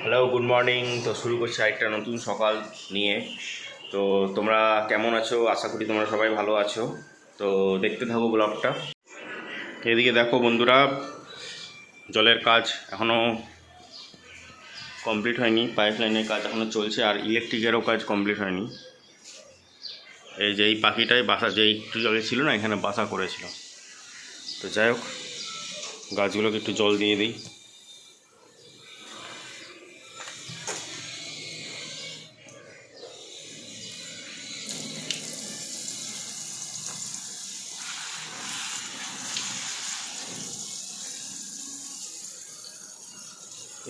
Hello good morning তো শুরু করছি আরেকটা নতুন সকাল নিয়ে। তো তোমরা কেমন আছো? আশা করি তোমরা সবাই ভালো আছো। তো দেখতে থাকো ব্লগটা। এদিকে দেখো বন্ধুরা, জলের কাজ এখনও কমপ্লিট হয়নি। পাইপ লাইনের কাজ এখনও চলছে আর ইলেকট্রিকেরও কাজ কমপ্লিট হয়নি। এই যে এই পাখিটাই বাসা যে একটু জলে ছিল না, এখানে বাসা করেছিল। তো যাই হোক, গাছগুলোকে একটু জল দিয়ে দিই।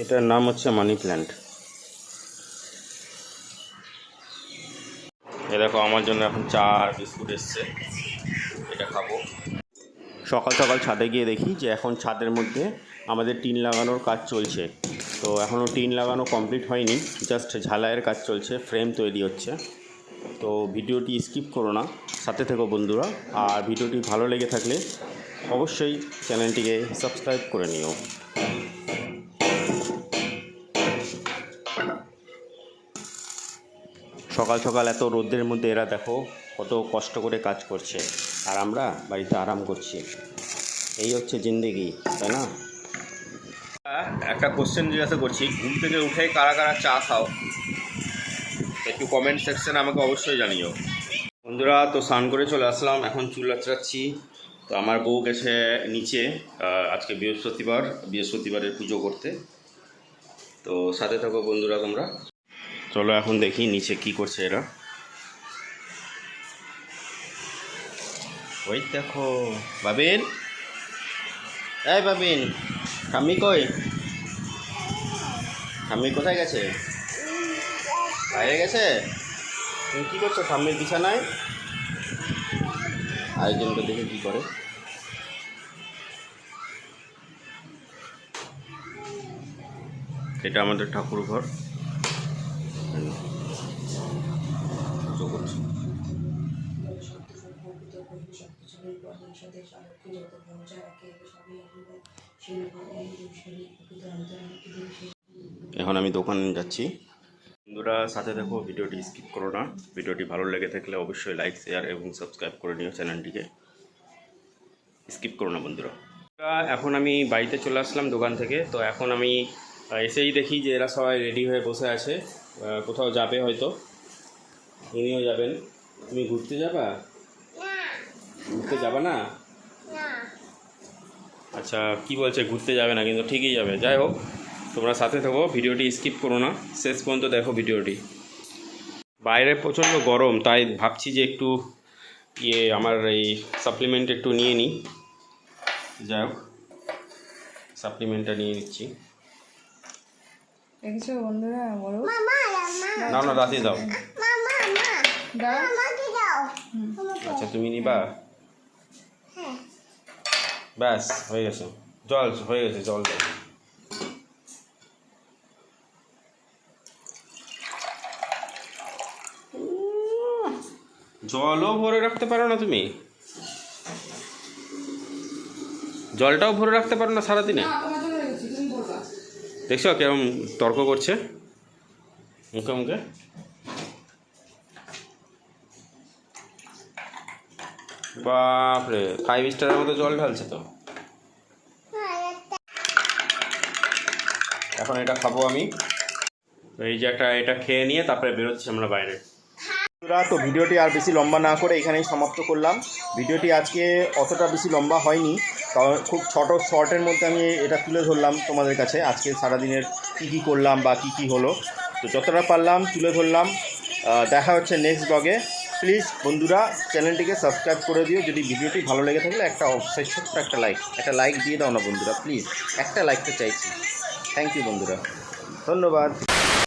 এটার নাম হচ্ছে মানি প্ল্যান্ট। এ দেখো, আমার জন্য এখন চা আর বিস্কুট এসছে। এটা খাব। সকাল সকাল ছাদে গিয়ে দেখি যে এখন ছাদের মধ্যে আমাদের টিন লাগানোর কাজ চলছে। তো এখনও টিন লাগানো কমপ্লিট হয়নি, জাস্ট ঝালাইয়ের কাজ চলছে, ফ্রেম তৈরি হচ্ছে। তো ভিডিওটি স্কিপ করো না, সাথে থেকো বন্ধুরা। আর ভিডিওটি ভালো লেগে থাকলে অবশ্যই চ্যানেলটিকে সাবস্ক্রাইব করে নিও। সকাল সকাল এত রোদ্রের মধ্যে এরা দেখো কত কষ্ট করে কাজ করছে। আর আমরা বাড়িতে আরাম করছি। এই হচ্ছে জিন্দেগি, তাই না? একটা কোশ্চেন জিজ্ঞাসা করছি, ঘুম থেকে উঠে কারা কারা চা খাও? একটু কমেন্ট সেকশনে আমাকে অবশ্যই জানিও। বন্ধুরা, তো স্নান করে চলে আসলাম, এখন চুল আচড়াচ্ছি। তো আমার বউ গেছে নিচে আজকে বৃহস্পতিবার, বৃহস্পতিবারের পুজো করতে। তো সাথে থাকো বন্ধুরা তোমরা। চলো এখন দেখি নিচে কি করছে এরা। ওই দেখো, বাবিন? এই বাবিন ঠাম্মি কই? ঠাম্মি কোথায় গেছে? বাইরে গেছে? তুমি কি করছ ঠাম্মির বিছানায়? আরেকজনকে দেখে কি করে? এটা আমাদের ঠাকুর ঘর পুজো করছি প্রকৃত যত এখন আমি দোকানে যাচ্ছি। বন্ধুরা, সাথে দেখো, ভিডিওটি স্কিপ করো না। ভিডিওটি ভালো লেগে থাকলে অবশ্যই লাইক শেয়ার এবং সাবস্ক্রাইব করে নিও চ্যানেলটিকে স্কিপ করো না বন্ধুরা। এখন আমি বাড়িতে চলে আসলাম দোকান থেকে। তো এখন আমি এসেই দেখি যে এরা সবাই রেডি হয়ে বসে আছে। কোথাও যাবে হয়তো। ইনিও যাবেন। তুমি ঘুরতে যাবা? ঘুরতে যাবে না? আচ্ছা কি বলছে? ঘুরতে যাবে না কিন্তু ঠিকই যাবে। যাই হোক তোমরা সাথে থাকো ভিডিওটি স্কিপ করো না। শেষ পর্যন্ত দেখো ভিডিওটি। বাইরে প্রচণ্ড গরম তাই ভাবছি যে একটু ইয়ে আমার এই সাপ্লিমেন্ট একটু নিয়ে নিই। যাই হোক সাপ্লিমেন্টটা নিয়ে নিচ্ছি। দেখেছ বন্ধুরা বলো না না রাতে দাও। দাও। আচ্ছা তুমি নিবা? ব্যাস হয়ে গেছে। জল হয়ে গেছে জল। দাও জলও ভরে রাখতে পারো না তুমি। জলটাও ভরে রাখতে পারো না সারাদিনে। দেখছ কেমন তর্ক করছে? মুখে মুখে। বাপরে ফাইভ স্টারের মতো জল ঢালছে তো। এখন এটা খাব আমি। এই যে একটা এটা খেয়ে নিয়ে তারপরে বেরোচ্ছি আমরা বাইরে। তো ভিডিওটি আর বেশি লম্বা না করে এখানেই সমাপ্ত করলাম। ভিডিওটি আজকে অতটা বেশি লম্বা হয়নি, কারণ খুব ছোট শর্টের মধ্যে আমি এটা তুলে ধরলাম তোমাদের কাছে, আজকে সারাদিনের কী কী করলাম বা কী কী হলো। তো যতটা পারলাম তুলে ধরলাম। দেখা হচ্ছে নেক্সট ব্লগে প্লিজ বন্ধুরা চ্যানেলটিকে সাবস্ক্রাইব করে দিও। যদি ভিডিওটি ভালো লেগে থাকলে একটা অবশ্যই ছোট্ট একটা লাইক একটা লাইক দিয়ে দাও না বন্ধুরা, প্লিজ। একটা লাইকটা চাইছি। থ্যাংক ইউ বন্ধুরা। ধন্যবাদ।